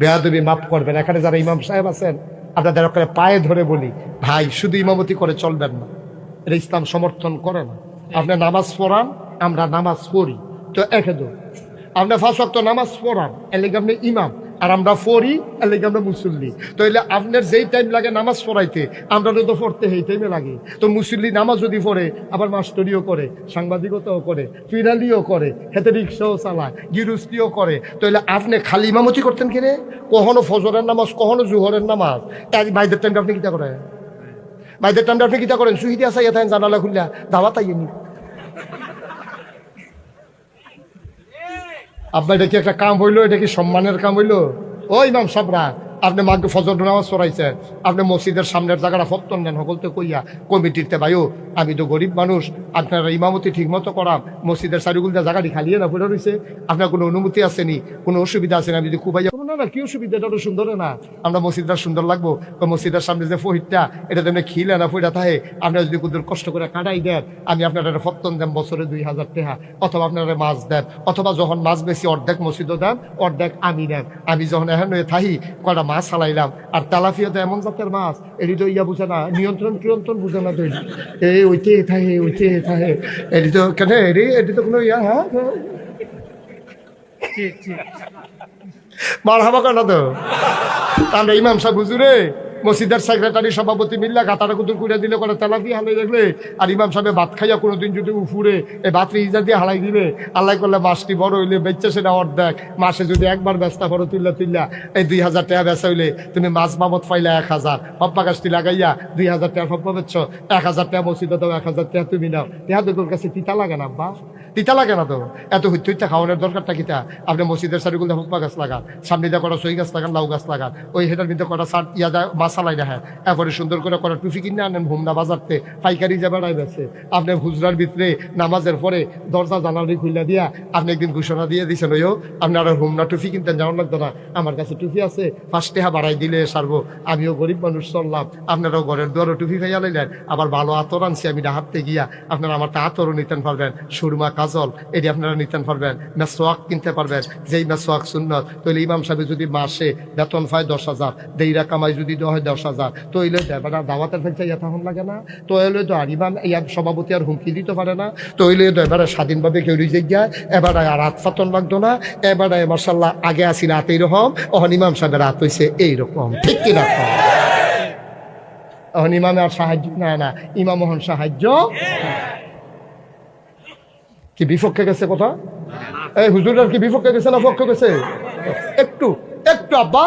বেয়াদবি মাফ করবেন। এখানে যারা ইমাম সাহেব আছেন, আপনাদের ওখানে পায়ে ধরে বলি, ভাই, শুধু ইমামতি করে চলবেন না। এটা ইসলাম সমর্থন করে না। আপনি নামাজ পড়ান, আমরা নামাজ পড়ি। তো একে দো, আপনি ফার্স্ট ওয়াক্ত নামাজ পড়ান, এর আপনি ইমাম। আর আমরা পড়ি এর লেগে আমরা মুসল্লি। তো এলে আপনার যেই টাইম লাগে নামাজ পড়াইতে, আমরা তো পড়তে সেই টাইমে লাগে। তো মুসল্লি নামাজ যদি পড়ে, আবার মাস্টরিও করে, সাংবাদিকতাও করে, ফিরালিও করে হেতে রিক্সাও চালায় গিরুস্তিও করে। তো এলে আপনি খালি ইমামতি করতেন কিনে কখনো ফজরের নামাজ, কখনো জুহরের নামাজ। তাই বাইদের টাইমটা আপনি কিতা করেন? বাইদের টাইমটা আপনি কিতা করেন? সুহিদি আসা ইয়া জানালা খুললা দাওয়াত আইনি আব্বা, এটা কি একটা কাম হইল? এটা কি সম্মানের কাম হইল? ও ইমাম সাবরা, আপনি মাকে ফজর নামাজ পড়াইছেন আপনি মসজিদের সামনের জায়গাটা ফত্তন নেন সকলতে কইয়া, কমিটিতে ভাইও, আমি তো গরিব মানুষ, আপনারা ইমামতি ঠিক মতো করাম মসজিদের চারিগুলটা জায়গাটি খালিয়ে না পড়ে রয়েছে আপনার কোনো অনুমতি আসেনি, কোনো অসুবিধা আসেনি, আমি যদি কুবাইয়া না না কি অসুবিধা? এটা তো সুন্দর না। আমরা মসজিদটা সুন্দর লাগবো। তো মসজিদের সামনে যে ফহিরটা এটা তেমনি খিলে না ফইটা থাকে, আপনারা যদি কুদুর কষ্ট করে কাটাই দেন, আমি আপনার ফত্তন দেন বছরে দুই হাজার টাকা অথবা আপনারা মাছ দেন, অথবা যখন মাছ বেশি, অর্ধেক মসজিদও দেন, অর্ধেক আমি দেন আমি যখন এখন থাহি কটা মাছ হালাইলাম। আর তেলাফিয়াতে এমন জাতের মাছ, এটি তো ইয়া বুঝে না, নিয়ন্ত্রণ কিয়ন্ত্রণ বুঝে না তো এটি। এই ওইতে থাকে ওইতে থাকে। এটি তো কেন, এটি এটি তো কোনো ইয়া হ্যাঁ? মার কেন তো। আমরা ইমাম সাহেব হুজুরে মসজিদের সেক্রেটারি সভাপতি মিল্লা গাতারা কুতুর করে দিলে করে তেলা দিয়ে হালাই রাখলে আর ইমাম সাহেব ভাত খাইয়া কোনোদিন যদি উফুরে এই ভাত ইজা দিয়ে হালাই দিলে, আল্লাহ করলে মাসটি বড় হইলে বেচছে সেটা অর্ধেক, মাসে যদি একবার ব্যস্তা করো তুললা তুললা এই দুই হাজার টাকা বেচা হইলে তুমি মাছ বাবদ পাইলে এক হাজার, হপ্পা গাছটি লাগাইয়া দুই হাজার টাকা হপ্পা বেচছ, এক হাজার টাকা মসজিদে দাও, এক হাজার টাকা তুমি নাও। তেহা তোর কাছে তিতা লাগে না বা তিতা লাগে না তো। এত হইতে হুইতে খাওয়ানোর দরকারটা কিতা আপনি মসজিদের সারিগুলো হুপ্পা গাছ লাগান, সামনে দিয়ে করা সই গাছ লাগান, লাউ গাছ লাগান, ওই হেটার ভিতরে করা সার ইয়া দেয় মাসালাই না হ্যাঁ। এরপরে সুন্দর করে করা টুফি কিনে আনেন ভুমনা বাজারতে পাইকারি যে বেড়াই বেছে আপনি হুজরার ভিতরে নামাজের পরে দরজা জানালি খুললা দিয়া আপনি একদিন ঘোষণা দিয়ে দিয়েছেন ওইও আপনার হুমনা টুফি কিনতেন, যাওয়ার লাগতো না। আমার কাছে টুফি আছে ফার্স্ট টেহা বাড়াই দিলে সারবো। আমিও গরিব মানুষ চললাম। আপনারাও ঘরের দুয়ারও টুফি খাইয়া লাইলেন। আবার ভালো আতর আনছি, আমি হাঁটতে গিয়া আপনারা আমার তা আতরও নিতেন পারবেন। সুরমা কাজল, এটি আপনারা নিতেন পারবেন। মেসোয়াক কিনতে পারবেন। যেই মেসোয়াক সুন্নত, তাহলে ইমাম সাহেব যদি মাসে বেতন পায় দশ হাজার, দেইরা কামাই যদি দেওয়া হয় দাওয়াতের তখন লাগে না। তো ইয়ার সভাপতি আর হুমকি দিতে পারে না। তো এবারে স্বাধীনভাবে কেউ এবারে আর লাগতো না। এবারে মার্শাল্লাহ আগে হাত এইরকম হাত হয়েছে এইরকম। ঠিক আর সাহায্য, না না, ইমাম হন সাহায্য। কি বিপক্ষে গেছে কথা? এই হুজুরার কি বিপক্ষে গেছে না পক্ষে গেছে? একটু একটু আব্বা।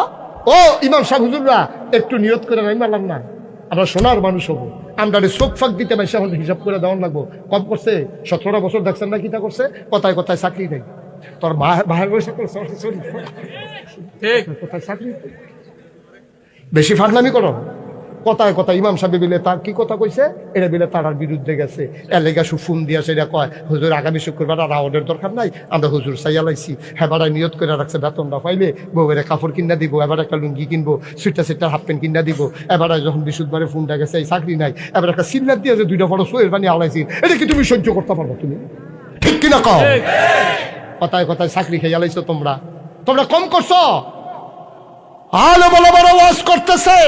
ও ইমাম শাহুজুল্লাহ একটু নিয়ত করে নাই মারলাম না। আমরা সোনার মানুষ হব। আমরা চোখ ফাঁক দিতে পারছি আমাদের হিসাব করে দেওয়ার লাগবো। কম করছে সতেরোটা বছর দেখছেন না কিটা করছে? কথায় কথায় চাকরি নেই? তোর বাহার বসে কোথায় চাকরি? বেশি ফাটলামি করো। কথায় কথা ইমাম সাহেব বিলে তার কি কথা কইছে? এটা বিলে তারার বিরুদ্ধে গেছে। এলেগা সুফুন দিয়া সেটা কয় হুজুর আগামী শুক্রবার আর আওয়ার্ডের দরকার নাই আমরা হুজুর চাইয়া লাইছি। হেবারায় নিয়ত করে রাখছে বেতনটা পাইলে বউয়ের কাপড় কিনা দিব এবার একটা লুঙ্গি কিনবো সুইটা সেটার হাফ প্যান্ট কিনা দিব। এবারে যখন বিশুদ্ধবারে ফোনটা গেছে এই চাকরি নাই। এবার একটা সিলার দিয়ে যে দুইটা বড় সোয়ের বানিয়ে আলাইছি এটা কি তুমি সহ্য করতে পারব তুমি? ঠিক কিনা কও? কথায় কথায় চাকরি খেয়ে আলাইছো তোমরা। তোমরা কম করছ। আলো বড় বড় ওয়াজ করতেছে।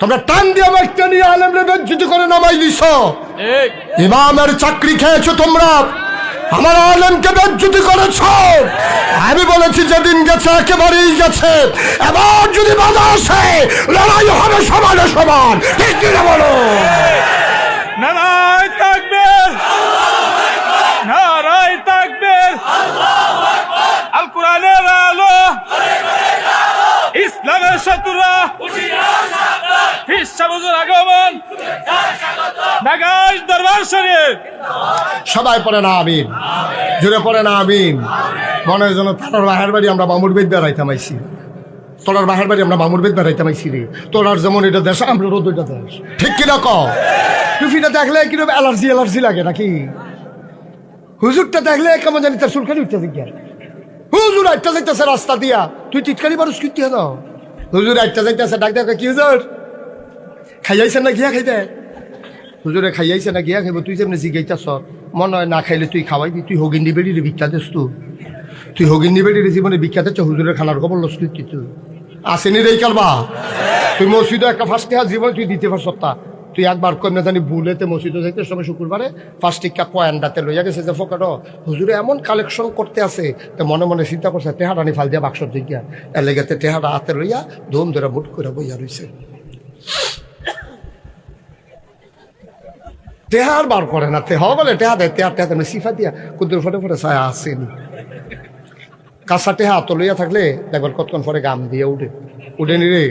তোমরা টান দিয়ে মাইকটা নিয়ে আলেমরে বেজ্জুতি করে নামাই দিছ। ইমামের চাকরি খেয়েছো তোমরা? আমার আলেমকে বেজ্জুতি করেছ। আমি বলেছি যেদিন গেছে একেবারেই গেছে। এবার যদি বাধা আসে লড়াই হবে সমানে সমান। ঠিক বলো? না তাকবীর নারায় সবাই পড়ে না, আমিন। জুড়ে পড়ে না, আমিন। মনে হয় যেন তোর বাহের বাড়ি আমরা মামুর বেদ বেড়াইতাম তোরার বাহের বাড়ি আমরা মামুর বেদ বেড়াইতাম রে। তোরার যেমন এটা দেশ, আমরা রোদ ওইটা দেশ। ঠিক কিনা ক? টুফিটা দেখলে কীরকম অ্যালার্জি অ্যালার্জি লাগে নাকি? হুজুরটা দেখলে কেমন জানি তার সুলখানি উঠতে দিকে হুজুর আটটা যাইতেছে রাস্তা দিয়া। তুই টিটকারি মানুষ কিনতে দাও হুজুর আটটা যাইতেছে, ডাক ডাক কি হুজুর? খাইয়াইছেন না গিয়া খাইতে? হুজুরে খাইয়াইছে না গিয়া খাইব, তুই যেমনি জিগাইতাছ। মনে হয় না খাইলে তুই খাওয়াইবি তুই হগিন্দি বেড়ি ভিক্ষা দেস তু। তুই হগিন্নি বেটির জীবনে বিখ্যাত হুজুরের খানার খবর লস তুই কিছু আসেনি রে কালবা। তুই মসজিদে একটা ফার্স্ট জীবনে তুই দিতে পারছ তা। তুই একবার কমে জানি ভুলেতে মসজিদে যাইতে সময় শুক্রবারে ফার্স্ট টিকা পয়েন্টাতে লইয়া গেছে যে ফোকাট হুজুরে এমন কালেকশন করতে আছে তো মনে মনে চিন্তা করছে, টেহাটা নি ফাল দিয়া বাক্সর দিকে এর লেগেতে টেহাটা হাতে লইয়া ধুম ধরে বুট করে বইয়া রইছে। তেহার বার করে না তেহ বলে টেহা দেয় তেহার টেহা সিফা দিয়া কুদ্দুর ফটে ফটে ছায়া আসেনি কাঁচা টেহা হাত লইয়া থাকলে দেখবার কতক্ষণ পরে গাম দিয়ে উঠে। উঠে নি রে।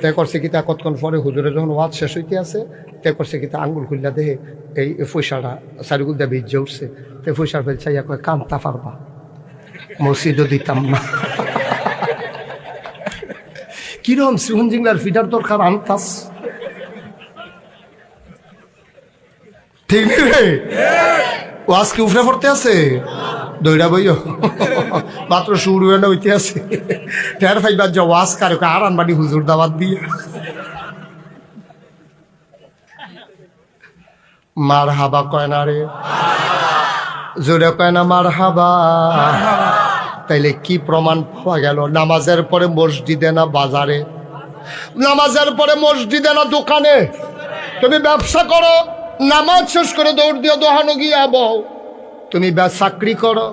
তে করছে কি তা কতক্ষণ পরে হুজুরে যখন ওয়াজ শেষ হইতে আছে, তে করছে কি তা আঙ্গুল খুললা দেহে এই পয়সাটা চারিগুল দিয়ে বীজ উঠছে। তে পয়সার ফেল চাইয়া কয় কান্তা পারবা। মসজিদও দিতাম না। কিরম সিহন জিংলার ফিটার দরকার, আনতাস। ঠিক নেই রে? ওয়াজ কি উফরে পড়তে আছে? দৌড়া বইও। মাত্র শুরু হয়ে হইতে আছে। টের ফাইবার যে ওয়াজ কারে আর আনবানি হুজুর দাবাত দিয়ে। মার হাবা কয় না রে? জোরে কয় না মার হাবা তাইলে কি প্রমাণ পাওয়া গেল? নামাজের পরে মসজিদে না বাজারে? নামাজের পরে মসজিদে না দোকানে? তুমি ব্যবসা করো। নামাজ শেষ করে দৌড় দিয়ে দোহানো গিয়া বও তুমি চাকরি করো,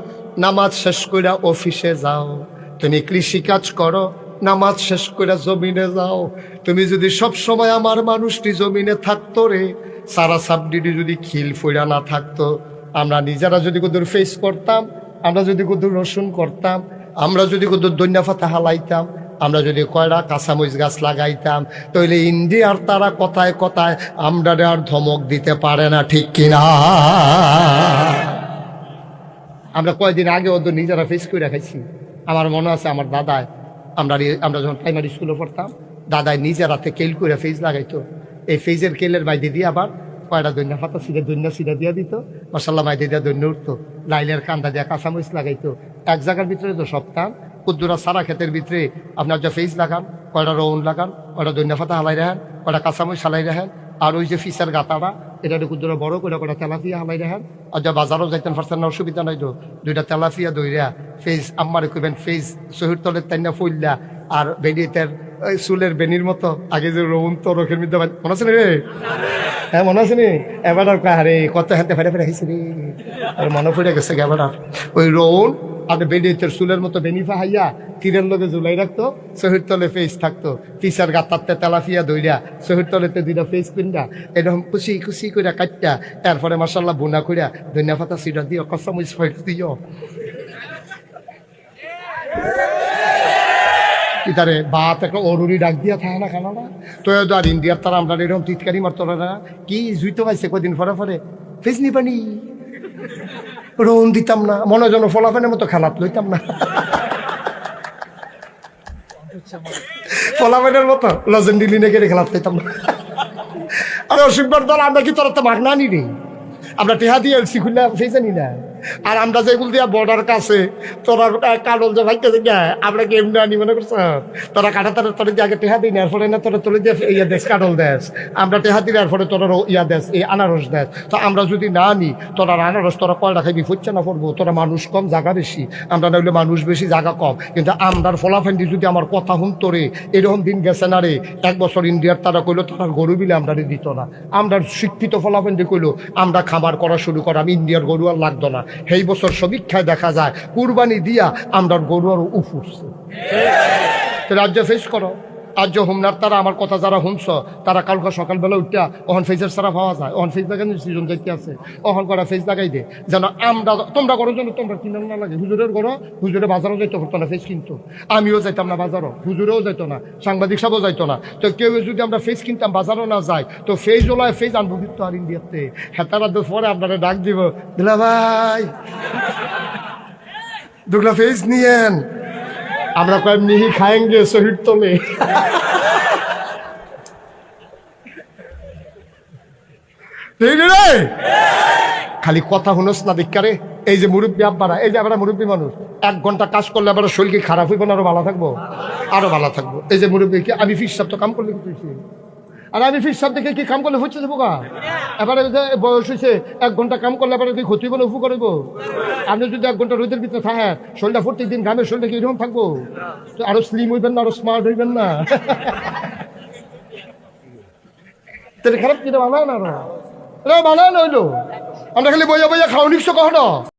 নামাজ শেষ করে অফিসে যাও। তুমি কৃষিকাজ করো, নামাজ শেষ করে জমিনে যাও। তুমি যদি সব সময় আমার মানুষটি জমিনে থাকতো রে, সারা সাবডিটি যদি খিল ফইরা না থাকতো, আমরা নিজেরা যদি কোথাও ফেস করতাম, আমরা যদি কোথাও রসুন করতাম, আমরা যদি কোথাও দৈন্য ফাতা হালাইতাম আমরা যদি কয়টা কাঁচামরিচ গাছ লাগাইতাম, তাহলে ইন্ডিয়ার তারা কথায় কথায় আমরা আর ধমক দিতে পারে না, ঠিক কিনা আমরা কয়েকদিন আগে ওদের নিজেরা ফেস করে খাইছি। আমার মনে আছে আমার দাদায় আমরা আমরা যখন প্রাইমারি স্কুলে পড়তাম দাদায় নিজের হাতে কেল করে ফেস লাগাইতো। এই ফেজের কেলের বাইদে দিয়ে আবার কয়টা দৈন্য ফাতা সিধে দৈন্য সিধা দিয়ে দিত, মশাল্লা বাইদে দিয়ে দৈন্য উঠতো। লাইলের কান্দা দিয়ে কাঁচামরিচ লাগাইতো। এক জায়গার ভিতরে তো সপ্তাহ কুদ্দুরা সারা ক্ষেতের ভিতরে আপনার যা ফেস লাগান, কয়টা রৌন লাগান, কয়টা দৈন্য ফাতা হালাই রাখেন, কয়টা কাঁচামরিচ হালাই রাখেন, আর ওই যে ফিসের গাতাটা এটা কুদ্দুরা বড় করে কয়টা তেলাপিয়া হালাই রাখেন। আর যা বাজারও যাইতেন পারছেন না, অসুবিধা নাই তো, দুইটা তেলাপিয়া দইরা ফেস আম্মারে কইবেন ফেস শহীদ তলের তাইনা ফুললা আর বেডিতের চুলের বেনির মতো, আগে যে রৌন তো রোখের মধ্যে মনে আছে রে? হ্যাঁ মনে আছে নি? এবার কত হাতে ফেরে ফেরে খাইছি রে? আর মনে পড়ে গেছে এবার ওই রৌন আর বেডিতের চুলের মতো বেনিফা হাইয়া তীরের লগে জুলাই রাখতো, শহীদ তলে ফেস থাকতো। পিসার গাতারতে তেলাফিয়া দইরা শহীদ তলেতে দুইটা ফেস কিনরা এরকম খুশি খুশি করে কাটটা তারপরে মাসাল্লাহ বোনা কইরা ধনিয়া পাতা সিটা দিও কসামুচ ফেট দিও। ইতারে বাত একটা অরুরি ডাক দিয়া থাকে না না? তো আর ইন্ডিয়ার তারা আমরা এরকম টিটকারি মারতো না কি জুইতো পাইছে কদিন পরে পরে? ফেস নি পানি। রোন দিতাম না, মনে যেন ফলাফেনের মতো খেলাত লইতাম না। ফলাফেনের মতো লজেন্ডি লিনে কেটে খেলাত লইতাম না। আরে অসুখবার দল, আমরা কি তোর তো মাগনা নি রে আমরা টেহা দিয়ে এলসি খুললে ফেসে নি না। আর আমরা যেগুলো দিয়া বর্ডার কাছে তোরা কাডল যে ভাইতে গা আমরা কি এমনি আনি মনে করছ? তোরা কাটা তারা তোরা দিয়ে আগে টেহা দিই না এরপরে না তোরা তোলে দিয়ে ইয়া দেশ কাডল দেশ। আমরা টেহা দিলে এরপরে তোরা ইয়া দেশ, এই আনারস দেশ। তো আমরা যদি না আনি, তোরা আনারস তোরা কয়টা খাইবি, ফুচ্ছে না পড়ব, তোরা মানুষ কম জায়গা বেশি। আমরা নইলে মানুষ বেশি জায়গা কম। কিন্তু আমরার ফলাফেন্ডি যদি আমার কথা শুনতো রে, এরকম দিন গেছে না রে, এক বছর ইন্ডিয়ার তারা কইলো তারা গরু বিলে আমরা দিত না। আমরা শিক্ষিত ফলাফেন্ডি কইলো, আমরা খাবার করা শুরু করা আমি ইন্ডিয়ার গরু আর লাগতো না। সেই বছর সমীক্ষায় দেখা যায় কুরবানি দিয়া আমরা গরু আরও উফুরছে রাজ্য ফেস করো। আজ হোমনার তারা আমার কথা যারা শুনছ তারা কালকে সকালবেলা উঠিয়া ওহন ফেজের সারা পাওয়া যায় ওহন ফেজ লাগাই সিজন যাইতে আছে ওহন করা ফেজ লাগাই দে যেন আমরা তোমরা করো জন্য তোমরা কিনার না লাগে হুজুরের করো হুজুরে বাজারও যাইতে পারতো না ফেজ কিনতো আমিও যাইতাম না বাজারও হুজুরেও যাইতো না সাংবাদিক সাহেবও যাইতো না তো কেউ যদি আমরা ফেজ কিনতাম বাজারও না যাই তো ফেজ ওলায় ফেজ আনব কিন্তু আর ইন্ডিয়াতে হেতারা পরে আপনারা ডাক দিব দিলা ভাই দুগলা ফেজ নিয়েন আমরা কয়েক মিহি খায়েঙ্গে শহীদ ঠিক খালি কথা শুনোস না দিকারে এই যে মুরব্বী আব্বারা, এই যে আবার মুরব্বী মানুষ, এক ঘণ্টা কাজ করলে আবার শরীর কি খারাপ হইব না? আরও ভালো থাকব। আরও ভালো থাকব। এই যে মুরব্বী কি, আমি ফিস তো কাম করলে আর আমি দেখে কি কাম করলে হচ্ছে এবারে বয়স হয়েছে, এক ঘণ্টা কাম করলে এবারে কি ক্ষতি বলে উপকার হইব? আপনি যদি এক ঘণ্টা রোদের ভিতরে শরীরটা গ্রামের শরীরটা কি এরকম থাকব? তো আরও স্লিম হইবেন না, আরও স্মার্ট হইবেন না। তাহলে খারাপ কিনা বানায় না আরও। আরে বানায় না হইল। আমরা খালি বইয়া বইয়া খাওয়া নিচ্ছ কখনো?